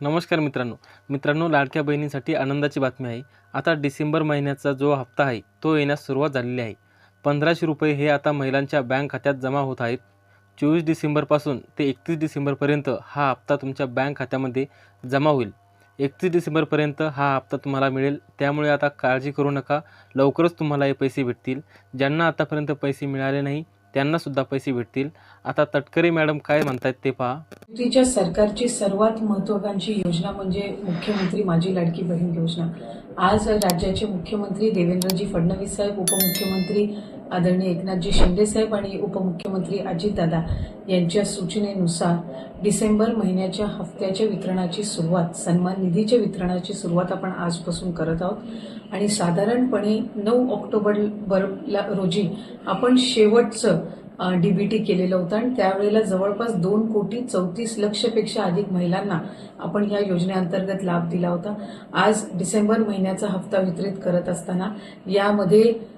नमस्कार मित्रांनो. मित्रांनो लाडक्या बहिणींसाठी आनंदाची बातमी आहे. आता डिसेंबर महिन्याचा जो हप्ता आहे तो येण्यास सुरुवात झालेली आहे. पंधराशे रुपये हे आता महिलांच्या बँक खात्यात जमा होत आहेत. चोवीस डिसेंबरपासून ते एकतीस डिसेंबरपर्यंत हा हप्ता तुमच्या बँक खात्यामध्ये जमा होईल. एकतीस डिसेंबरपर्यंत हा हप्ता तुम्हाला मिळेल. त्यामुळे आता काळजी करू नका. लवकरच तुम्हाला हे पैसे भेटतील. ज्यांना आतापर्यंत पैसे मिळाले नाही त्यांनासुद्धा पैसे भेटतील. आता तटकरे मॅडम काय म्हणतायत ते पहा. युतीच्या सरकारची सर्वात महत्वाकांक्षी योजना म्हणजे मुख्यमंत्री माझी लाडकी बहीण योजना. आज राज्याचे मुख्यमंत्री देवेंद्रजी फडणवीस साहेब उपमुख्यमंत्री आदरणीय एकनाथजी शिंदे साहेब आणि उपमुख्यमंत्री अजितदादा यांच्या सूचनेनुसार डिसेंबर महिन्याच्या हप्त्याच्या वितरणाची सुरुवात सन्मान निधीच्या वितरणाची सुरुवात आपण आजपासून करत आहोत. आणि साधारणपणे नऊ ऑक्टोबर बर- रोजी आपण शेवटचं डी व्ही टी केलेलं होतं आणि त्यावेळेला जवळपास दोन कोटी चौतीस लक्षपेक्षा अधिक महिलांना आपण या योजनेअंतर्गत लाभ दिला होता. आज डिसेंबर महिन्याचा हप्ता वितरित करत असताना यामध्ये